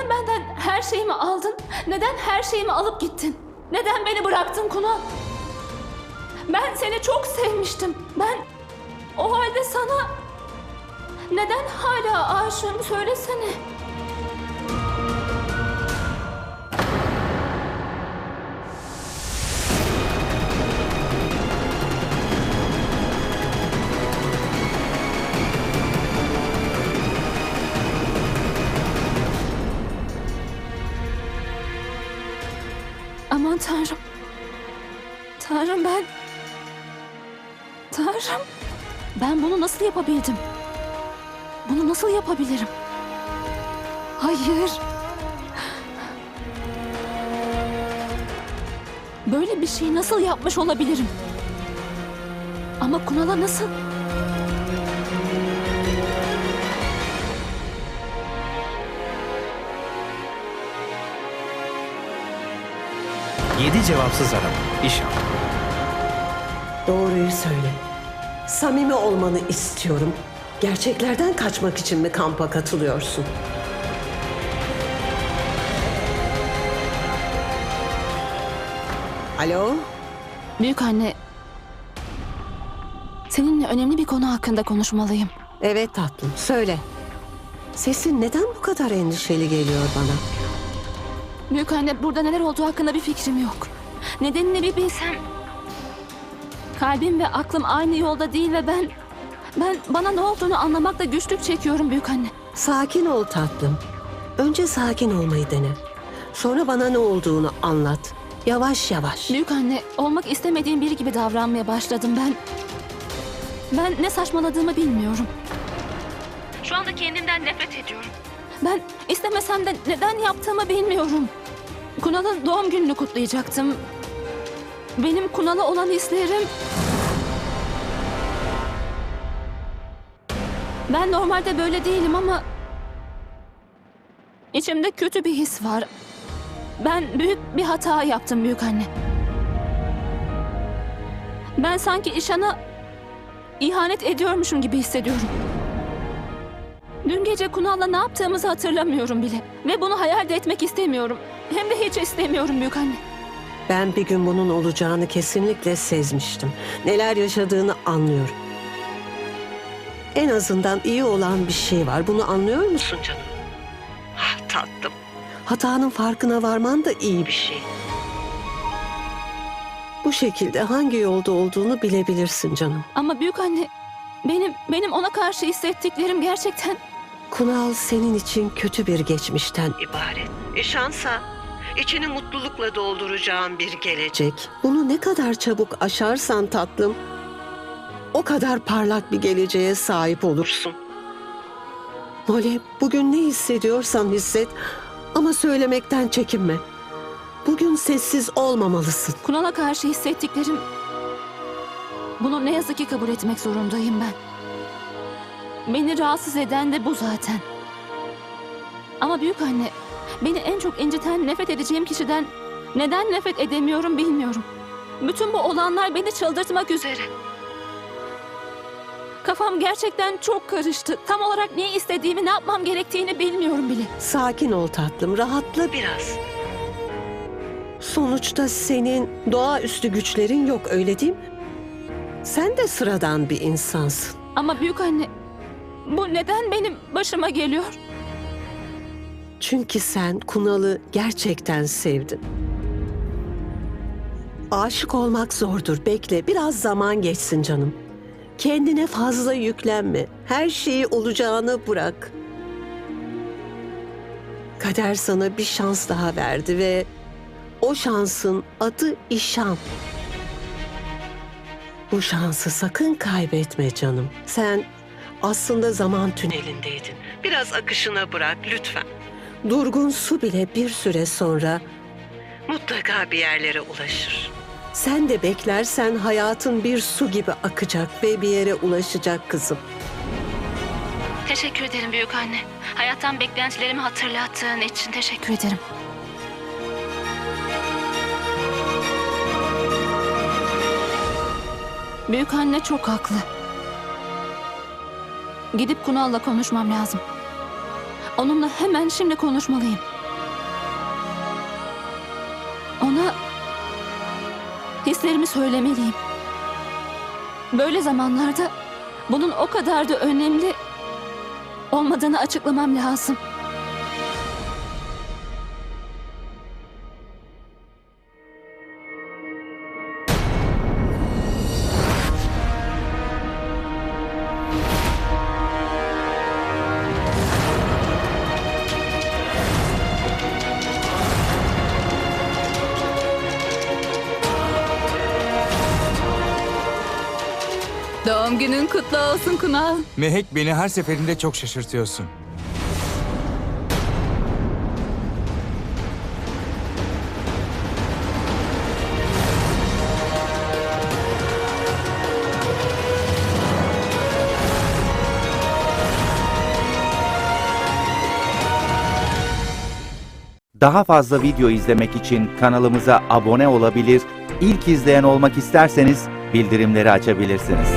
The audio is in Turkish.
Neden benden her şeyimi aldın? Neden her şeyimi alıp gittin? Neden beni bıraktın Kunal? Ben seni çok sevmiştim. Ben o halde sana neden hala aşığım söylesene. Aman Tanrım. Tanrım ben... Tanrım. Ben bunu nasıl yapabildim? Bunu nasıl yapabilirim? Hayır. Böyle bir şeyi nasıl yapmış olabilirim? Ama Kunal'a nasıl? Yedi cevapsız arama. İş al. Doğruyu söyle. Samimi olmanı istiyorum. Gerçeklerden kaçmak için mi kampa katılıyorsun? Alo? Büyük anne... Seninle önemli bir konu hakkında konuşmalıyım. Evet tatlım, söyle. Sesin neden bu kadar endişeli geliyor bana? Büyük anne burada neler olduğu hakkında bir fikrim yok. Nedenini bir bilsem. Kalbim ve aklım aynı yolda değil ve ben... Ben bana ne olduğunu anlamakta güçlük çekiyorum büyük anne. Sakin ol tatlım. Önce sakin olmayı dene. Sonra bana ne olduğunu anlat. Yavaş yavaş. Büyük anne olmak istemediğim biri gibi davranmaya başladım ben. Ben ne saçmaladığımı bilmiyorum. Şu anda kendimden nefret ediyorum. Ben istemesem de neden yaptığımı bilmiyorum. Kunal'ın doğum gününü kutlayacaktım. Benim Kunal'a olan hislerim... Ben normalde böyle değilim ama... içimde kötü bir his var. Ben büyük bir hata yaptım büyük anne. Ben sanki İşan'a ihanet ediyormuşum gibi hissediyorum. Dün gece Kunal'la ne yaptığımızı hatırlamıyorum bile. Ve bunu hayal de etmek istemiyorum. Hem de hiç istemiyorum büyük anne. Ben bir gün bunun olacağını kesinlikle sezmiştim. Neler yaşadığını anlıyorum. En azından iyi olan bir şey var. Bunu anlıyor musun canım? Ah tatlım. Hatanın farkına varman da iyi bir şey. Bu şekilde hangi yolda olduğunu bilebilirsin canım. Ama büyük anne benim benim ona karşı hissettiklerim gerçekten Kunal senin için kötü bir geçmişten ibaret. E şansa içini mutlulukla dolduracağın bir gelecek. Bunu ne kadar çabuk aşarsan tatlım, o kadar parlak bir geleceğe sahip olursun. Molly, bugün ne hissediyorsan hisset ama söylemekten çekinme. Bugün sessiz olmamalısın. Kunal'a karşı hissettiklerim bunu ne yazık ki kabul etmek zorundayım ben. Beni rahatsız eden de bu zaten. Ama büyük anne, beni en çok inciten nefret edeceğim kişiden neden nefret edemiyorum bilmiyorum. Bütün bu olanlar beni çıldırtmak üzere. Kafam gerçekten çok karıştı. Tam olarak ne istediğimi, ne yapmam gerektiğini bilmiyorum bile. Sakin ol tatlım, rahatla biraz. Sonuçta senin doğaüstü güçlerin yok öyle değil mi? Sen de sıradan bir insansın. Ama büyük anne, bu neden benim başıma geliyor? Çünkü sen Kunal'ı gerçekten sevdin. Aşık olmak zordur. Bekle, biraz zaman geçsin canım. Kendine fazla yüklenme. Her şeyi olacağını bırak. Kader sana bir şans daha verdi ve o şansın adı İşan. Bu şansı sakın kaybetme canım. Sen aslında zaman tünelindeydin. Biraz akışına bırak lütfen. Durgun su bile bir süre sonra mutlaka bir yerlere ulaşır. Sen de beklersen hayatın bir su gibi akacak ve bir yere ulaşacak kızım. Teşekkür ederim büyük anne. Hayattan beklentilerimi hatırlattığın için teşekkür ederim. Büyük anne çok haklı. Gidip Kunal'la konuşmam lazım. Onunla hemen şimdi konuşmalıyım. Ona hislerimi söylemeliyim. Böyle zamanlarda bunun o kadar da önemli olmadığını açıklamam lazım. Doğum günün kutlu olsun Kunal. Mehek beni her seferinde çok şaşırtıyorsun. Daha fazla video izlemek için kanalımıza abone olabilir, ilk izleyen olmak isterseniz bildirimleri açabilirsiniz.